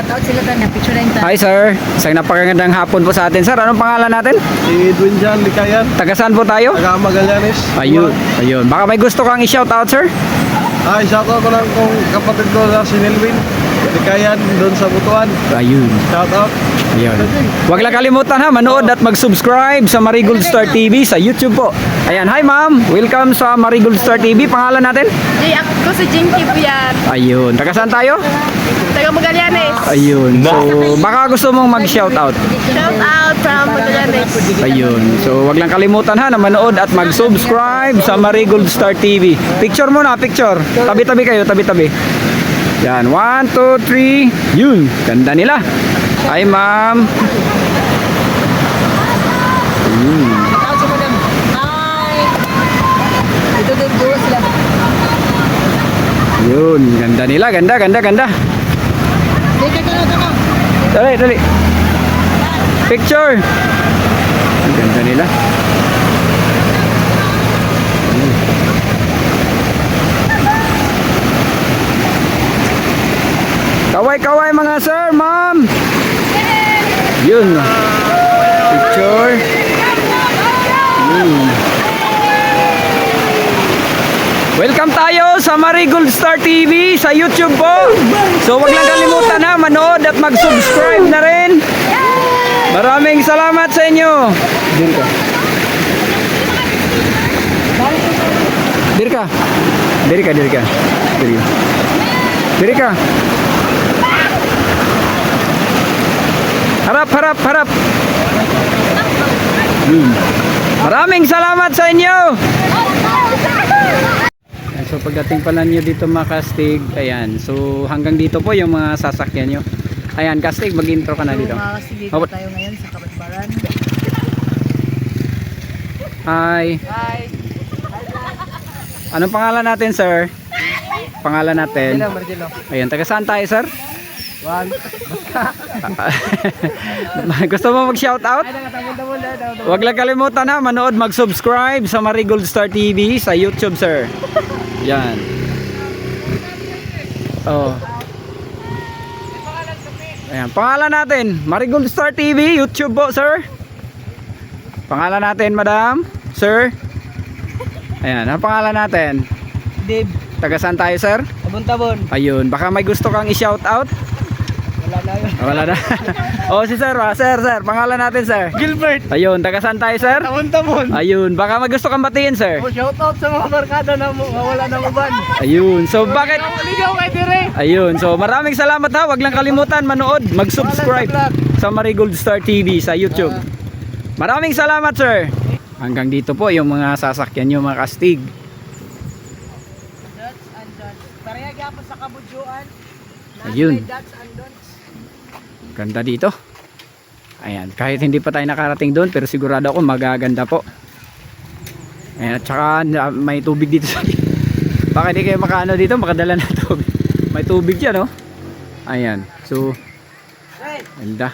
Ali, shout out sila tayo. Picture na tayo. Hi sir, isang napakagandang hapon po sa atin sir. Anong pangalan natin? Si Edwin Jan Likayan, Taga saan po tayo? taga Magallanes. Ayun, ayun. Baka may gusto kang i-shout out sir? Ay, shout out ko lang kung kapatid ko na si Nelvin. Likayan doon sa Butuan. Ayun, Shout ayun. Huwag lang kalimutan ha, manood at mag-subscribe sa Marigold Star TV sa YouTube po. Ayan, hi ma'am. Welcome sa Marigold Star TV. Pangalan natin? Jay, ako si Jinky po yan. Ayun. Taga saan tayo? Taga Magallanes. Ayun. So, baka gusto mong mag-shout out. Shout out from Magallanes. Ayun. So, wag lang kalimutan ha na manood at mag-subscribe sa Marigold Star TV. Picture muna, picture. Tabi-tabi kayo, tabi-tabi. Yan, 1, 2, 3. Yun, ganda nila. Hi, ma'am. Madam. Hi! Ito din po sila. Yun, ganda nila. Ganda, ganda, ganda. Dali, dali. Picture. Ang ganda nila. Kaway-kaway mga sir, ma'am. Yun. Picture. Yun. Welcome tayo sa Marigold Star TV sa YouTube po. So wag lang kalimutan na manood at mag-subscribe na rin. Maraming salamat sa inyo. Dir ka. Dir ka. Dir ka, dir ka. Dir ka. Dir ka. Harap, harap, harap. Hmm. Maraming salamat sa inyo. So pagdating pala nyo dito mga kastig, ayan. So hanggang dito po yung mga sasakyan nyo. Ayan, kastig, mag-intro ka na dito. Mga kasi dito Oh, tayo ngayon sa Kabatbaran. Hi. Hi! Anong pangalan natin, sir? Pangalan natin. Marcelo. Ayan, taga saan tayo, sir? One. Gusto mo mag-shout out? Huwag lang kalimutan ha, manood, mag-subscribe sa Marigold Star TV sa YouTube, sir. Yan. Oh. Ayan, pangalan natin, Marigold Star TV, YouTube po, sir. Pangalan natin, madam, sir. Ayan, ang pangalan natin? Dave. Taga saan tayo, sir? Tabon-tabon. Ayun, baka may gusto kang i-shout out? Wala na. Ah, Wala na. oh, si sir, ah. sir, sir, pangalan natin, sir. Gilbert. Ayun, taga saan tayo, sir? Tabon-tabon. Ayun, baka may gusto kang batiin, sir. Shout out sa mga barkada na mo. Wala na uban. Ayun, so bakit? Ligaw kay Dire. Ayun, so maraming salamat ha. Huwag lang kalimutan manood, mag-subscribe sa Marigold Star TV sa YouTube. Maraming salamat, sir. Hanggang dito po yung mga sasakyan nyo, mga kastig. Dots and dots. Pareha gyapon sa kabudyoan. Ayun. Dots. Ganda dito. Ayan, kahit hindi pa tayo nakarating doon, pero sigurado ako magaganda po. Ayan, at saka na- may tubig dito sa Baka di kayo makaano dito, makadala ng tubig. May tubig yan, oh. Ayan, so, ganda.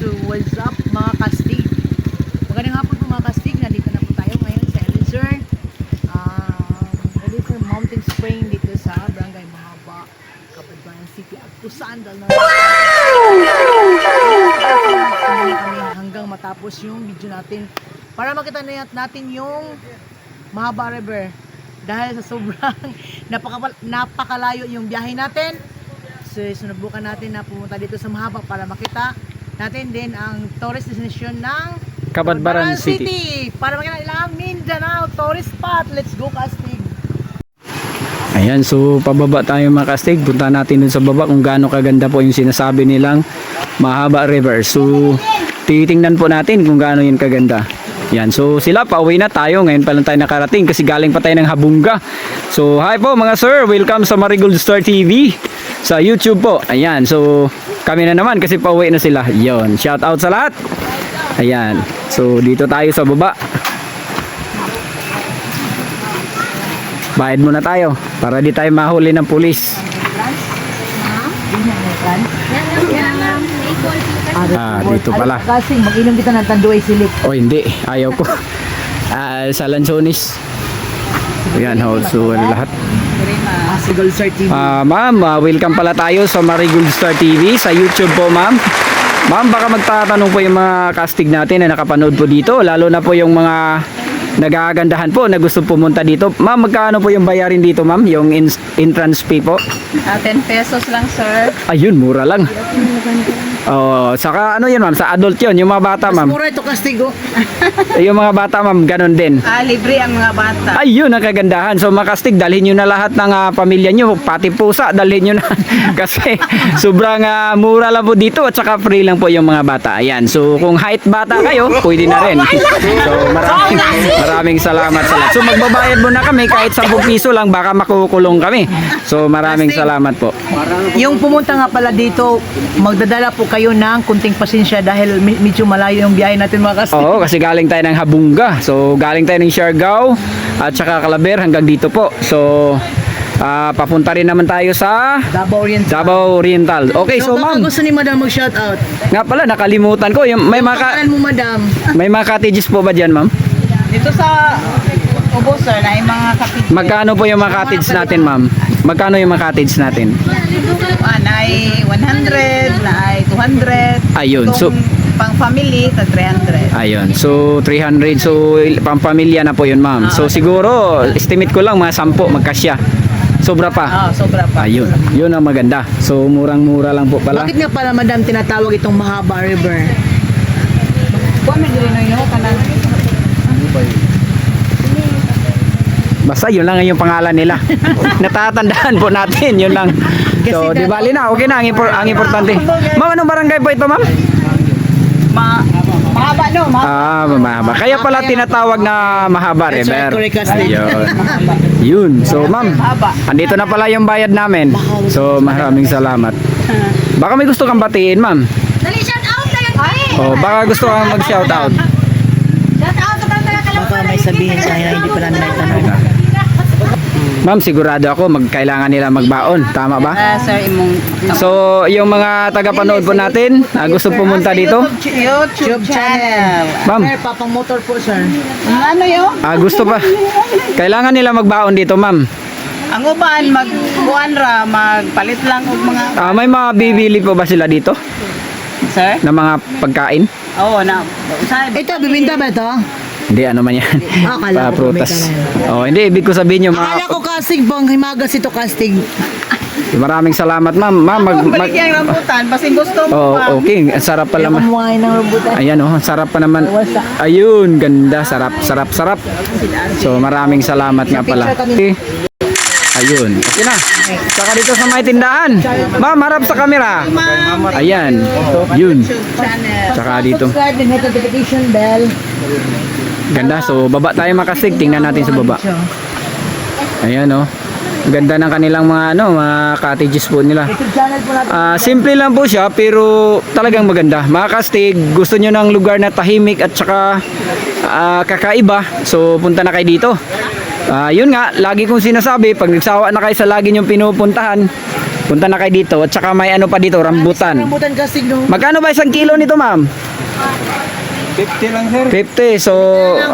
So, what's up mga kastig? Magandang hapon po mga kastig. Nandito na po tayo ngayon sa Elizur. Um, Elizur Mountain Spring dito sa Barangay Mahaba, Kapagbayan City. At kung saan dahil na kami hanggang matapos yung video natin para makita na natin yung Mahaba River. Dahil sa sobrang napaka, napakalayo yung biyahe natin, So, sunubukan natin na pumunta dito sa Mahaba para makita natin din ang tourist destination ng Kabadbaran Kabadbaran City. Para makita nila ang Mindanao tourist spot. Let's go, Castig! Ayan, so pababa tayo mga kastig. Punta natin dun sa baba kung gaano kaganda po yung sinasabi nilang Mahaba River. So, titingnan po natin kung gaano yun kaganda. Yan, so sila pauwi na tayo. Ngayon pa lang tayo nakarating kasi galing pa tayo ng Habunga. So, hi po mga sir. Welcome sa Marigold Star TV. sa YouTube po. Ayan, so kami na naman kasi pauwi na sila. Yon, shout out sa lahat. Ayan, so dito tayo sa baba. Bayad muna tayo para di tayo mahuli ng pulis. Ah, dito pala. Kasi mag-inom kita ng tanduay silip. O hindi, ayaw ko. Ah, sa Lanzones. Ayan, ho, so lahat. Ah, si Gold Star TV. Ah, ma'am, ah, welcome pala tayo sa Marigold Star TV sa YouTube po, ma'am. Ma'am, baka magtatanong po yung mga castig natin na nakapanood po dito, lalo na po yung mga nagagandahan po na gusto pumunta dito. Ma'am, magkano po yung bayarin dito, ma'am? Yung in- entrance fee po? Ah, 10 pesos lang, sir. Ayun, mura lang. Oh, saka ano yun, ma'am? Sa adult yun, yung mga bata, Mas ma'am. mura ito kastigo. Yung mga bata, ma'am, ganun din. Ah, libre ang mga bata. Ayun ang kagandahan. So makastig, dalhin nyo na lahat ng ah, pamilya nyo, pati pusa, dalhin nyo na. Kasi sobrang ah, mura lang po dito at saka free lang po yung mga bata. Ayan. So kung height bata kayo, pwede na rin. So maraming, maraming salamat sa lahat. So magbabayad muna kami kahit 10 piso lang, baka makukulong kami. So maraming salamat po. Yung pumunta nga pala dito, magdadala po kayo ng kunting pasensya dahil me- medyo malayo yung biyahe natin mga kastig. Oo, kasi galing tayo ng Habunga. So, galing tayo ng Siargao at saka Calaber hanggang dito po. So, ah, papunta rin naman tayo sa Davao Oriental. Davao Oriental. Okay, so baka ma'am, gusto ni Madam mag-shout out. nga pala nakalimutan ko, yung may mga mo Madam. may mga cottages po ba diyan, ma'am? Dito sa Ubo, sir, na yung mga kapit. Magkano po yung mga cottage natin, ma'am? Magkano yung mga cottage natin? Ah, na ay 100, na ay 200. Ayun, so- pang family, ta 300. Ayun. So 300 so il- pampamilya na po 'yun, ma'am. So siguro estimate ko lang mga 10 magkasya. Sobra pa. Ah, sobra pa. Ayun. 'Yun ang maganda. So murang-mura lang po pala. Bakit nga pala Madam tinatawag itong Mahaba River? Kuha may dili no kanan. Basta yun lang yung pangalan nila. Natatandaan po natin, yun lang. So, di bali na, okay na, ang, impor- ang importante. Ma'am, anong barangay po ito, ma'am? Ma mahaba no, mahaba. Ah, mahaba. Kaya pala tinatawag na mahaba, River. Ayun. Yun. So, ma'am, andito na pala yung bayad namin. So, maraming salamat. Baka may gusto kang batiin, ma'am. Dali, shout out na yan. Ay! O, baka gusto kang mag-shout out. Shout out sa mga Baka may sabihin na hindi pala nila itanong. Ma'am, sigurado ako magkailangan nila magbaon. Tama ba? Ah, sir, imong So, yung mga taga-panood po natin, ah, gusto pumunta dito, YouTube channel. ma'am, Sir, papang motor po sir. Ang ano yun? ah, gusto pa, kailangan nila magbaon dito, ma'am. Ang uban, magkuhan ra, magpalit lang og mga... Ah, may mga bibili po ba sila dito Sir? na mga pagkain? Oo, na. Ito, bibinta ba ito? Hindi, ano man yan. Ah, akala Pa- ko may prutas. Oh, hindi, ibig ko sabihin Akala mga, ko kastig bang himagas ito kastig. maraming salamat, ma'am. Ma'am, mag, Mag, balik yung rambutan, kasi gusto mo oh, pa. okay, ang sarap pala. Kaya Ma- kumuhain ng robutan. Ayan oh, ang sarap pa naman. Ayun, ganda, sarap, sarap, sarap. So maraming salamat nga pala. Okay. Ayun. Okay na. Saka dito sa may tindahan. Ma'am, harap sa camera. Ayan. Yun. Saka dito. Subscribe and hit the notification bell. Ganda. So baba tayo makasig. Tingnan natin sa baba. Ayan oh. Ganda ng kanilang mga ano, mga cottages po nila. Ah, simple lang po siya pero talagang maganda. Mga kastig, gusto nyo ng lugar na tahimik at saka ah, kakaiba. So punta na kayo dito. Ah, yun nga, lagi kong sinasabi, pag nagsawa na kayo sa lagi nyong pinupuntahan, punta na kayo dito. At saka may ano pa dito, rambutan. Rambutan kastig no. Magkano ba isang kilo nito, ma'am? 50 lang sir. 50. So,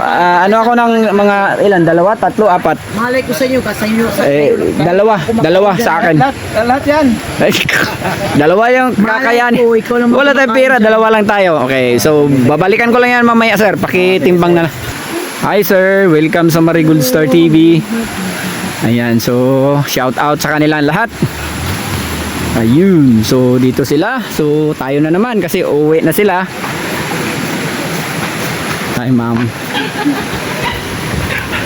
ah, ano ako ng mga ilan? Dalawa, tatlo, apat. Malay ko sa inyo kasi inyo sa Eh, dalawa, dalawa sa akin. Lahat, lahat yan. Ay, dalawa yung kakayan. ko, ikaw lang Wala tayong pera, dalawa lang tayo. Okay, so babalikan ko lang yan mamaya sir. Pakitimbang na lang. Hi sir, welcome sa Marigold Star TV. Ayan, so shout out sa kanilang lahat. Ayun, so dito sila. So tayo na naman kasi uwi na sila. Hi, ma'am.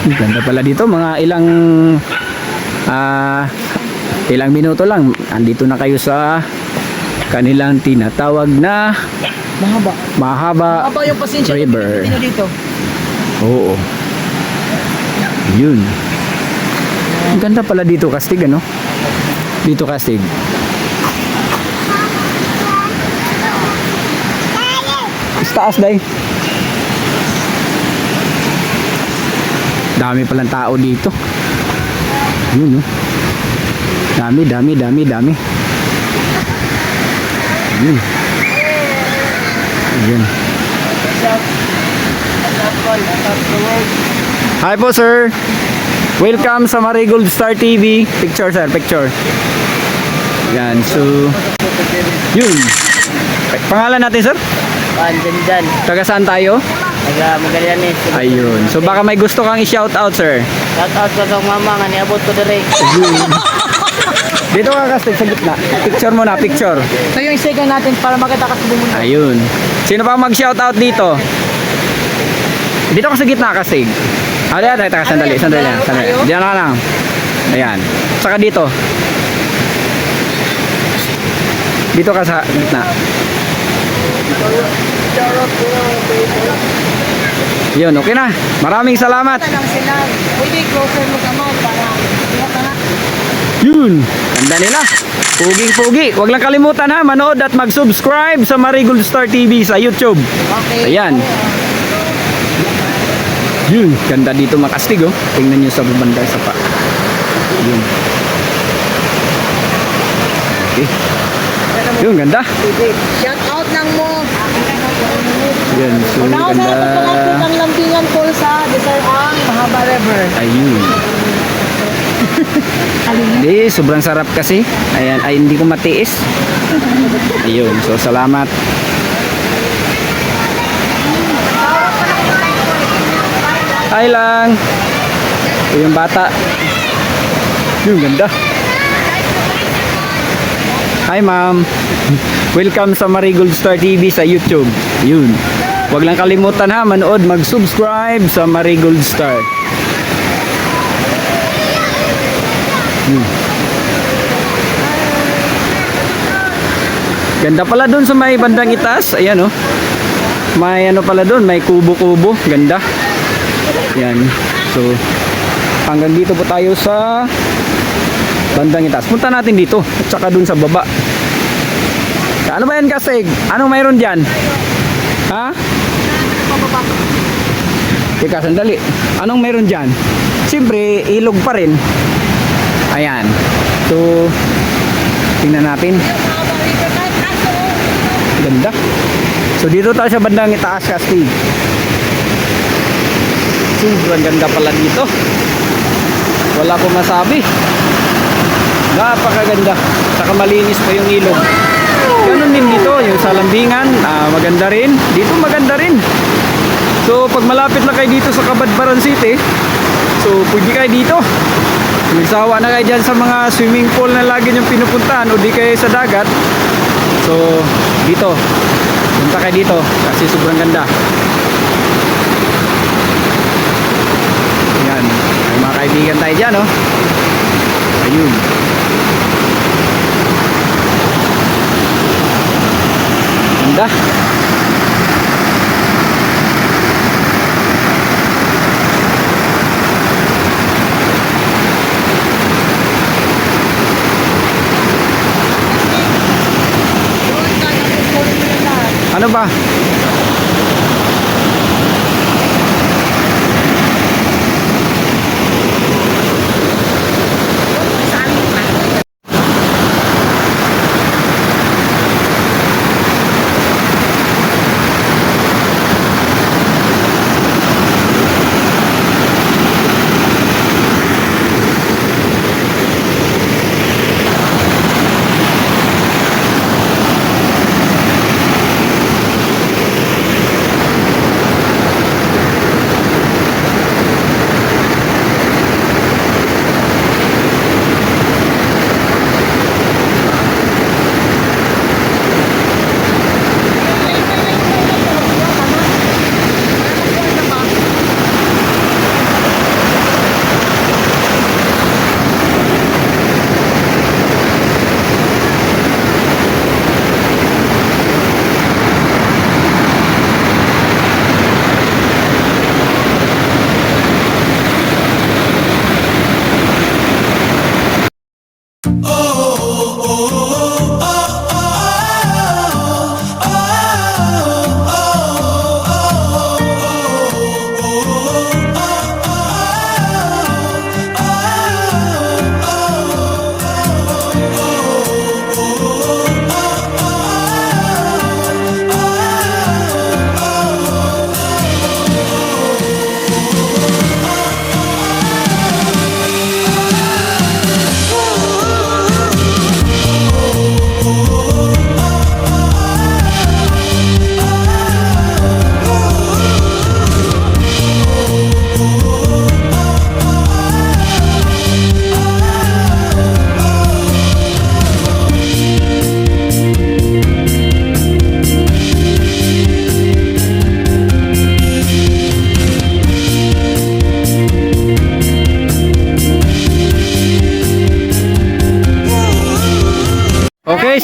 Ganda pala dito. Mga ilang uh, ilang minuto lang. Andito na kayo sa kanilang tinatawag na mahaba. Mahaba, mahaba yung pasensya river. Dito. Oo. Yun. Ang ganda pala dito, Kastig, ano? Dito, Kastig. Taas, day. Dami palang tao dito. Yun, oh. Dami, dami, dami, dami. Yun. Yun. Hi po, sir. Welcome sa Marigold Star TV. Picture, sir. Picture. Yan, so... Yun. Pangalan natin, sir? Juan Janjan. Taga saan tayo? Taga Magallanes. Ayun. So baka may gusto kang i-shout out, sir. Shout out sa kong mama nga niabot ko dire. Dito ka kasi sa gitna. Picture mo na, picture. So yung second natin para makita ka sa bumunod. Ayun. Sino pa mag-shout out dito? Dito ka sa gitna kasi. Ah, dito, dito, dito, sandali, sandali lang, sandali. Diyan ka lang. Ayan. Saka dito. Dito ka sa gitna. Yun, okay na. Maraming salamat. Pwede closer mo naman para. Yun, ganda nila. Puging-pugi. Huwag lang kalimutan ha, manood at mag-subscribe sa Marigold Star TV sa YouTube. Okay. Ayan. Yun, ganda dito makastig oh. Tingnan nyo sa banda sa pa. Yun. Okay. Yun, ganda. Shout out lang mo. Yun, so Unaon na ganda. ito pag ang lambingan ko sa Desarang Mahaba River. Ayun. Hindi, sobrang sarap kasi. Ayan, ay hindi ko matiis. Ayun, so salamat. Hi lang. Ito yung bata. Yung ganda. Hi ma'am. Welcome sa Marigold Star TV sa YouTube. Yun. Huwag lang kalimutan ha, manood, mag-subscribe sa Marigold Star. Ganda pala doon sa may bandang itaas. Ayan oh. May ano pala doon, may kubo-kubo. Ganda. Yan. So, hanggang dito po tayo sa bandang itaas. Punta natin dito. At saka doon sa baba. Ano ba yan kasig? Anong mayroon dyan? Ha? Teka, sandali. Anong meron dyan? Siyempre, ilog pa rin. Ayan. So, tingnan natin. Ganda. So, dito tayo sa bandang itaas kasi. Sobrang ganda pala dito. Wala ko masabi. Napakaganda. Saka malinis pa yung ilog. Ganun din dito, yung sa lambingan, ah, maganda rin. Dito maganda rin. So, pag malapit na kayo dito sa Kabadbaran City, so pwede kayo dito. Nagsawa na kayo dyan sa mga swimming pool na lagi niyong pinupuntahan o di kayo sa dagat. So, dito. Punta kayo dito kasi sobrang ganda. Yan. May mga kaibigan tayo dyan, oh. Ayun. Ganda. Ano ba?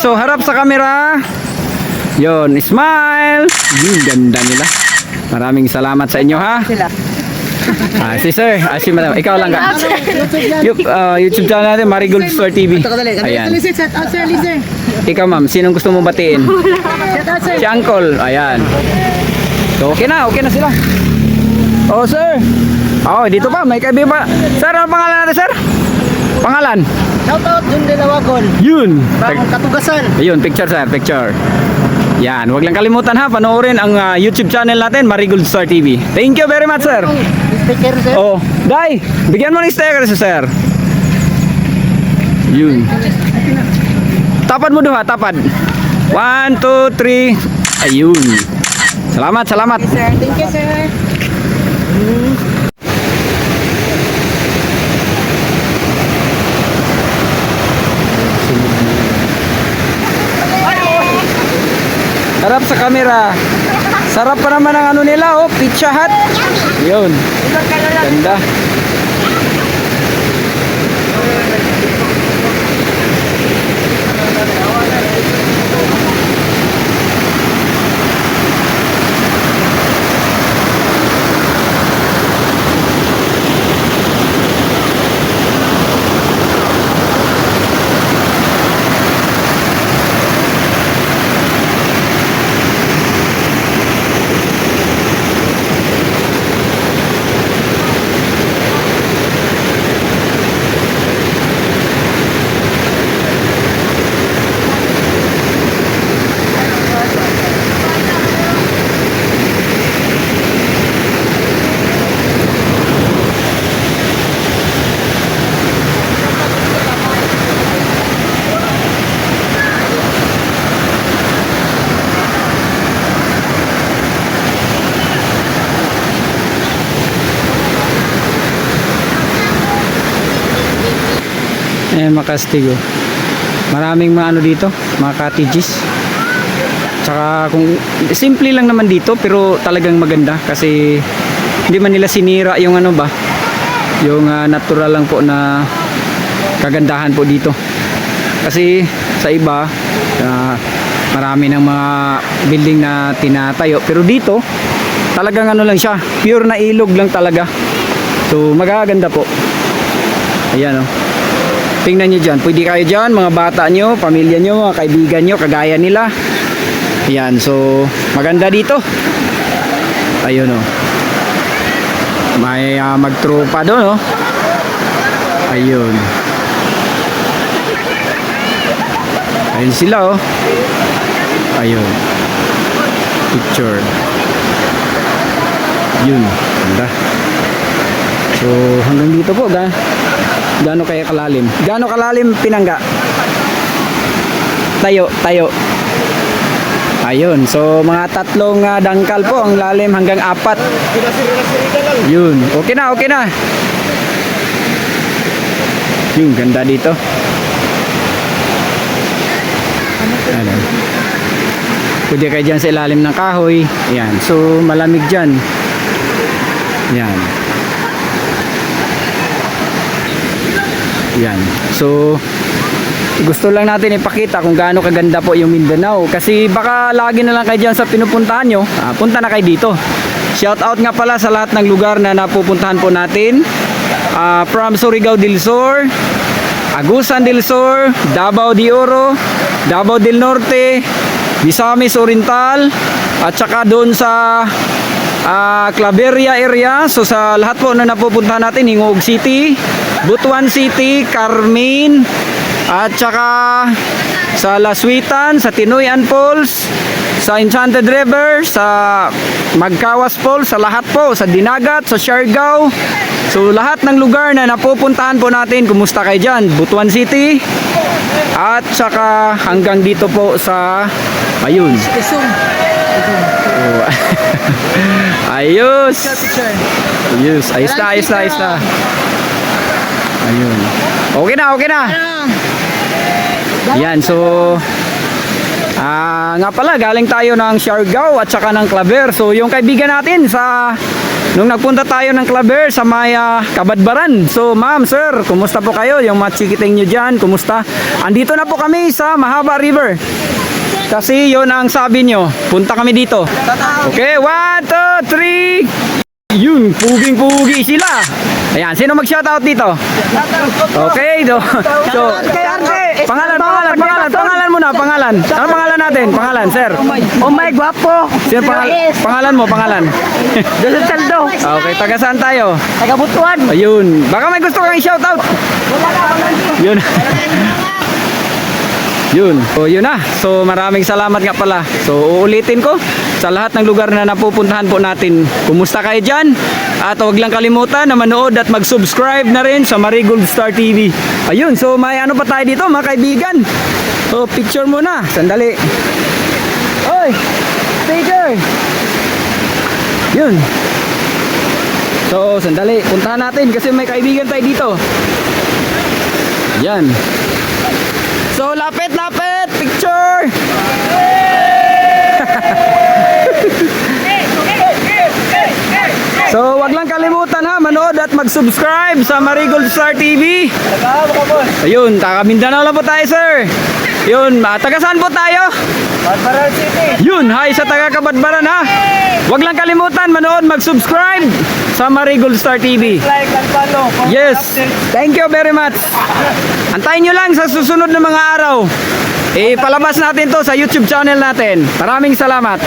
So harap sa camera. Yon, smile. Yun, ganda nila. Maraming salamat sa inyo ha. Sila. Ah, si sir, ah, si madam, ikaw lang ka. Yung, ah, YouTube channel natin, Marigold Store TV. Ayan. Listen, shout out sir, listen. Ikaw ma'am, sinong gusto mo batiin? Shout out sir. Si Uncle, ayan. So, okay na, okay na sila. Oh, sir. Oh, dito pa, may kaibigan pa. Sir, ano pangalan natin, sir? Pangalan? Shout out Jun De Lawagon. Yun. Bagong katugasan. Ayun, picture sir, picture. Yan, wag lang kalimutan ha, panoorin ang ah, YouTube channel natin, Marigold Star TV. Thank you very much, sir. Sticker sir. Oh, Dai, bigyan mo ng sticker si sir. Yun. Tapad mo duha, tapad. One, two, three. Ayun. Salamat, salamat. Sir, thank you sir. Harap sa camera. Sarap pa naman ang ano nila, oh, pizza hut. Yun. Ganda. Ayan mga kastigo. Maraming mga ano dito, mga cottages. Tsaka kung simple lang naman dito pero talagang maganda kasi hindi man nila sinira yung ano ba, yung ah, natural lang po na kagandahan po dito. Kasi sa iba, ah, marami ng mga building na tinatayo pero dito talagang ano lang siya, pure na ilog lang talaga. So magaganda po. Ayan oh. Tingnan nyo dyan. Pwede kayo dyan, mga bata nyo, pamilya nyo, mga kaibigan nyo, kagaya nila. Ayan, so maganda dito. Ayun o. May ah, magtropa doon o. Ayun. Ayun sila o. Ayun. Picture. Yun. Ganda. So hanggang dito po. Ga Gaano kaya kalalim? Gaano kalalim pinangga? Tayo, tayo. Ayun, so mga tatlong ah, dangkal po ang lalim hanggang apat. Yun, okay na, okay na. Yung ganda dito. Ano? Pwede kayo dyan sa ilalim ng kahoy. Ayan, so malamig dyan. Yan. Yan. So, gusto lang natin ipakita kung gaano kaganda po yung Mindanao. Kasi baka lagi na lang kayo dyan sa pinupuntahan nyo. Ah, punta na kayo dito. Shout out nga pala sa lahat ng lugar na napupuntahan po natin. Ah, from Surigao del Sur, Agusan del Sur, Davao de Oro, Davao del Norte, Misamis Oriental, at saka doon sa ah, Claveria area. So sa lahat po na napupuntahan natin, Hingog City, Butuan City, Carmen, at saka sa Laswitan, sa Tinoyan Falls, sa Enchanted River, sa Magkawas Falls, sa lahat po, sa Dinagat, sa Siargao. So lahat ng lugar na napupuntahan po natin, kumusta kayo dyan? Butuan City, at saka hanggang dito po sa, ayun. Oh. Ayos. Ayos. Ayos na, ayos na, ayos na. Ayun. Okay na, okay na. Yan, so Ah, nga pala, galing tayo ng Siargao at saka ng Claver. So, yung kaibigan natin sa nung nagpunta tayo ng Claver sa Maya Kabadbaran. So ma'am, sir, kumusta po kayo? Yung mga chikiting nyo dyan, kumusta? Andito na po kami sa Mahaba River. Kasi yon ang sabi nyo, punta kami dito. Okay, one, two, three. Yun, puging-pugi sila. Ayan, sino mag-shoutout dito? Okay, do. So, pangalan, pangalan, pangalan, pangalan muna, pangalan. Ano pangalan natin? Pangalan, sir. Oh my guwapo! Sino pangalan? Pangalan mo, pangalan. Joseph Saldo! Okay, taga saan tayo? Tagabutuan! Ayun. Baka may gusto kang i-shoutout. Yun. Yun. So, yun na. So, maraming salamat nga pala. So, uulitin ko sa lahat ng lugar na napupuntahan po natin. Kumusta kayo dyan? At huwag lang kalimutan na manood at mag-subscribe na rin sa Marigold Star TV. Ayun. So, may ano pa tayo dito, mga kaibigan. So, picture muna. Sandali. Oy! Sticker! Yun. So, sandali. Puntahan natin kasi may kaibigan tayo dito. Yan. So, lapit, lapit! Picture! so, wag lang kalimutan ha, manood at mag-subscribe sa Marigold Star TV. Ayun, taga Mindanao lang po tayo, sir. Yun, taga saan po tayo? Badbaran City. Yun, hi sa taga Kabadbaran ha. Wag lang kalimutan manood, mag-subscribe sa Marigold Star TV. Like and follow. Yes, thank you very much. Antayin nyo lang sa susunod na mga araw. Eh, palabas natin to sa YouTube channel natin. Maraming salamat.